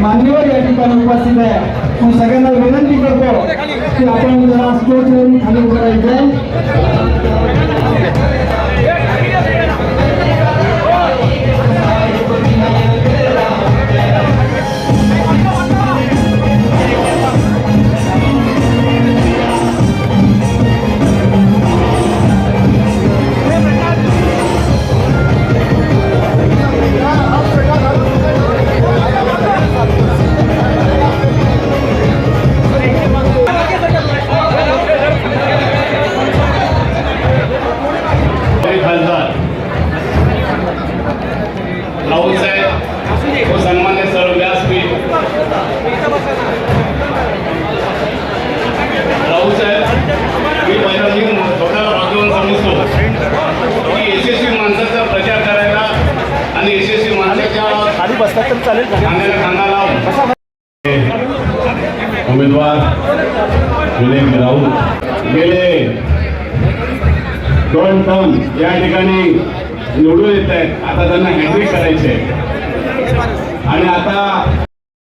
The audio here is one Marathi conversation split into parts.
मान्यवर या ठिकाणी उपस्थित आहे. मी सगळ्यांना विनंती करतो की आपण जरा स्टेज खाली उभं राहायचं माणसाच्या तर चालेल उमेदवार विवेक राऊत. गेले. दोन टर्म या ठिकाणी निवडून येत आहेत. आता त्यांना हॅन्ड्रिक करायचे. आणि आता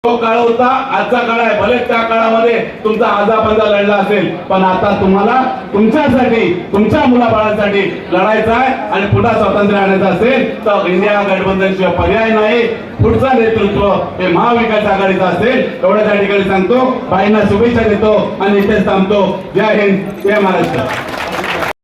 तो काळ होता आजचा काळ आहे. भले त्या काळामध्ये तुमचा आजापंजा लढला असेल पण आता तुम्हाला तुमच्यासाठी तुमच्या मुलाबाळांसाठी लढायचं आहे आणि पुन्हा स्वातंत्र्य आणायचं असेल तर इंडिया गठबंधनशिवाय पर्याय नाही. पुढचा नेतृत्व हे महाविकास आघाडीचं असेल. एवढ्या त्या ठिकाणी सांगतो बाईंना शुभेच्छा देतो आणि इथेच थांबतो. जय हिंद जय महाराष्ट्र.